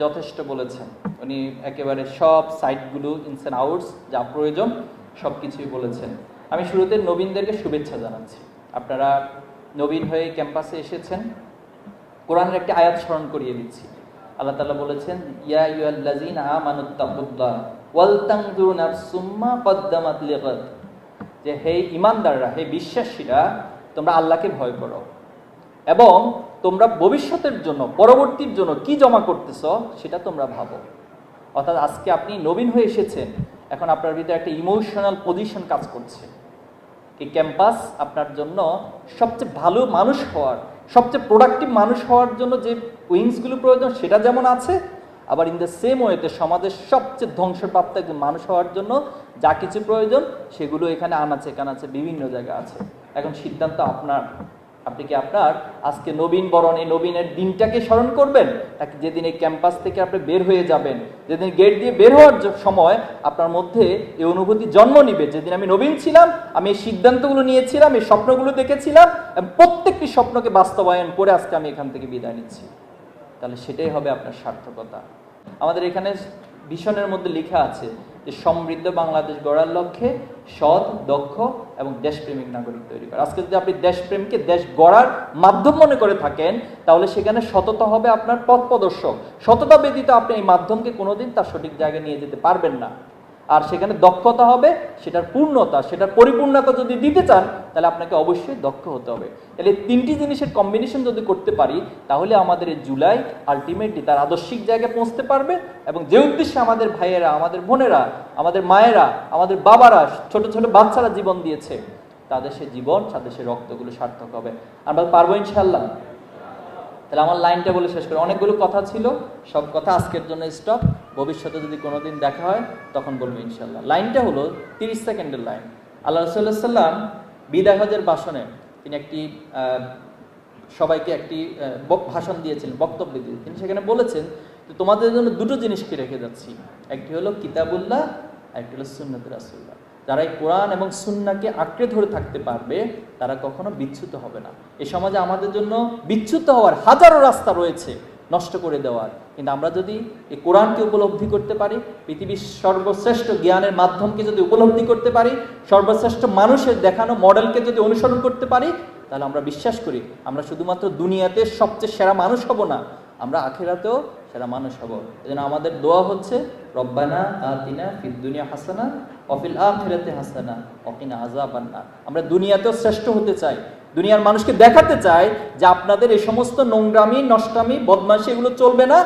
যথেষ্ট বলেছেন। উনি একেবারে সব সাইটগুলো ইনস অ্যান্ড আউটস যা প্রয়োজন সব কিছুই বলেছেন। আমি শুরুতে নবীনদেরকে শুভেচ্ছা জানাচ্ছি। আপনারা নবীন হয়ে ক্যাম্পাসে এসেছেন। কোরআনের একটি আয়াত স্মরণ করিয়ে দিচ্ছি। আল্লাহ তাআলা বলেছেন, ইয়া আইয়ুহাল্লাযীনা আমানুত্তাকুল্লাহ ওয়াল তানজুর নাফসুম মা কদ্দামাত লিগাদ। যে হে ইমানদাররা, হে বিশ্বাসীরা, তোমরা আল্লাহকে ভয় করো। এবং তোমরা ভবিষ্যতের জন্য, পরবর্তীর জন্য কি জমা করতেছ সেটা তোমরা ভাবো। অর্থাৎ আজকে আপনি নবীন হয়ে এসেছেন, এখন আপনার ভিতরে একটা ইমোশনাল পজিশন কাজ করছে। এই ক্যাম্পাস আপনার জন্য সবচেয়ে ভালো মানুষ হওয়ার, সবচেয়ে প্রোডাক্টিভ মানুষ হওয়ার জন্য যে উইংসগুলো প্রয়োজন, সেটা যেমন আছে, আবার ইন দ্য সেম ওয়েতে সমাজের সবচেয়ে ধ্বংসপ্রাপ্ত একজন মানুষ হওয়ার জন্য যা কিছু প্রয়োজন, সেগুলো এখানে আনাচে কানাচে বিভিন্ন জায়গা আছে। এখন সিদ্ধান্ত আপনার। আপনি কি আপনার আজকে নবীন বরণে নবীনের দিনটাকে স্মরণ করবেন? নাকি যেদিন এই ক্যাম্পাস থেকে আপনি বের হয়ে যাবেন, যেদিন গেট দিয়ে বের হওয়ার সময় আপনার মধ্যে এই অনুভূতি জন্ম নিবে? যেদিন আমি নবীন ছিলাম, আমি এই সিদ্ধান্তগুলো নিয়েছিলাম, এই স্বপ্নগুলো দেখেছিলাম প্রত্যেকটি স্বপ্নকে বাস্তবায়ন করে আজকে আমি এখান থেকে বিদায় নিচ্ছি। তাহলে সেটাই হবে আপনার সার্থকতা। আমাদের এখানে ভীষণের মধ্যে লেখা আছে যে সমৃদ্ধ বাংলাদেশ গড়ার লক্ষ্যে সৎ, দক্ষ এবং দেশপ্রেমিক নাগরিক তৈরি করে। আজকে যদি আপনি দেশপ্রেমকে দেশ গড়ার মাধ্যম মনে করে থাকেন, তাহলে সেখানে সততা হবে আপনার পথ প্রদর্শক। সততা ব্যতীত আপনি এই মাধ্যমকে কোনোদিন তার সঠিক জায়গায় নিয়ে যেতে পারবেন না। আর সেখানে দক্ষতা হবে, সেটার পূর্ণতা, সেটার পরিপূর্ণতা যদি দিতে চান, তাহলে আপনাকে অবশ্যই দক্ষ হতে হবে। তাহলে তিনটি জিনিসের কম্বিনেশন যদি করতে পারি, তাহলে আমাদের জুলাই আলটিমেটলি তার আদর্শিক জায়গায় পৌঁছতে পারবে এবং যে উদ্দেশ্যে আমাদের ভাইয়েরা, আমাদের বোনেরা, আমাদের মায়েরা, আমাদের বাবারা ছোট ছোট বাচ্চারা জীবন দিয়েছে, তাদের সে জীবন, তাদের সে রক্তগুলো সার্থক হবে। আমরা পারব ইনশাল্লাহ তাহলে আমার লাইনটা বলে শেষ করি। অনেকগুলো কথা ছিল, সব কথা আজকের জন্য স্টপ ভবিষ্যতে যদি কোনোদিন দেখা হয়, তখন বলব ইনশাল্লাহ লাইনটা হলো তিরিশ সেকেন্ডের লাইন। আল্লাহ রসুল্লাহ সাল্লাম বিদায় হজের ভাষণে তিনি একটি সবাইকে একটি ভাষণ দিয়েছিলেন, বক্তব্য দিয়ে তিনি সেখানে বলেছেন যে তোমাদের জন্য দুটো জিনিসকে রেখে যাচ্ছি? একটি হলো কিতাবুল্লাহ একটি হলো সুন্নত রাসুল্লাহ যারা এই কোরআন এবং সুন্নাকে আঁকড়ে ধরে থাকতে পারবে, তারা কখনো বিচ্যুত হবে না। এ সমাজে আমাদের জন্য বিচ্যুত হওয়ার হাজারো রাস্তা রয়েছে। নষ্ট করে দেওয়ার। কিন্তু আমরা যদি এই কোরআনকে উপলব্ধি করতে পারি, পৃথিবীর সর্বশ্রেষ্ঠ জ্ঞানের মাধ্যমকে যদি উপলব্ধি করতে পারি, সর্বশ্রেষ্ঠ মানুষের দেখানো মডেলকে যদি অনুসরণ করতে পারি, তাহলে আমরা বিশ্বাস করি, আমরা শুধুমাত্র দুনিয়াতে সবচেয়ে সেরা মানুষ হব না। আমরা আখেরাতেও সেরা মানুষ হব। এজন্য আমাদের দোয়া হচ্ছে, রব্বানা আতিনা ফিদ দুনিয়া হাসানা অফিল আখিরাতে হাসানা অকিনা আজাবান্না আমরা দুনিয়াতেও শ্রেষ্ঠ হতে চাই। দুনিয়ার মানুষকে দেখাতে চাই যে আপনাদের এই সমস্ত নোংরামি, নষ্টামি, বদমাশি এগুলো চলবে না।